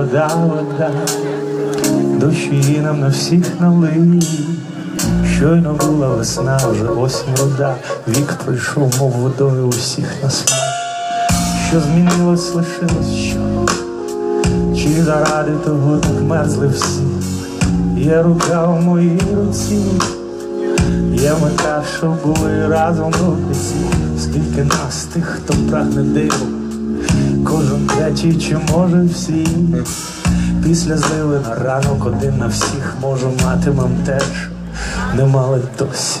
Вода, вода, дощі нам на всіх налив. Щойно була весна, вже осінь рода, вік пройшов, мов водою усіх нас. Що змінилось, лишилось що? Чи заради того так мерзли всі? Є рука в моїй руці, є мета, що були разом до кінці. Скільки нас тих, хто прагне диву, кожен третій чи може всі. Після зливи на ранок один на всіх можу матимем теж не мали досі.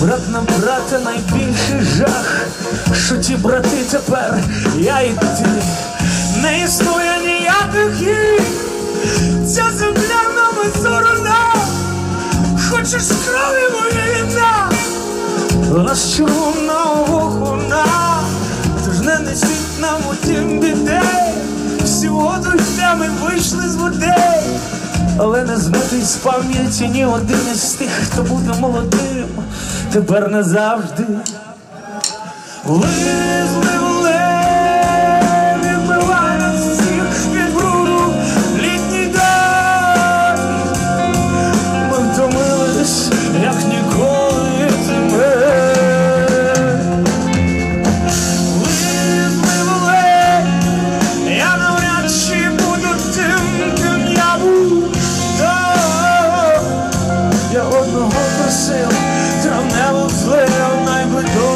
Брат на брата найбільший жах, що ті брати тепер, я і ти, не існує ніяких їх, ця земля нам зорона, хочеш крові війна, у нас червона вогона, тож не несіть нам у тім бідей, всього друзями вийшли з води, але не змитий з пам'яті ні один із тих, хто буде молодим, тепер назавжди. Я одного просив, травневих злив,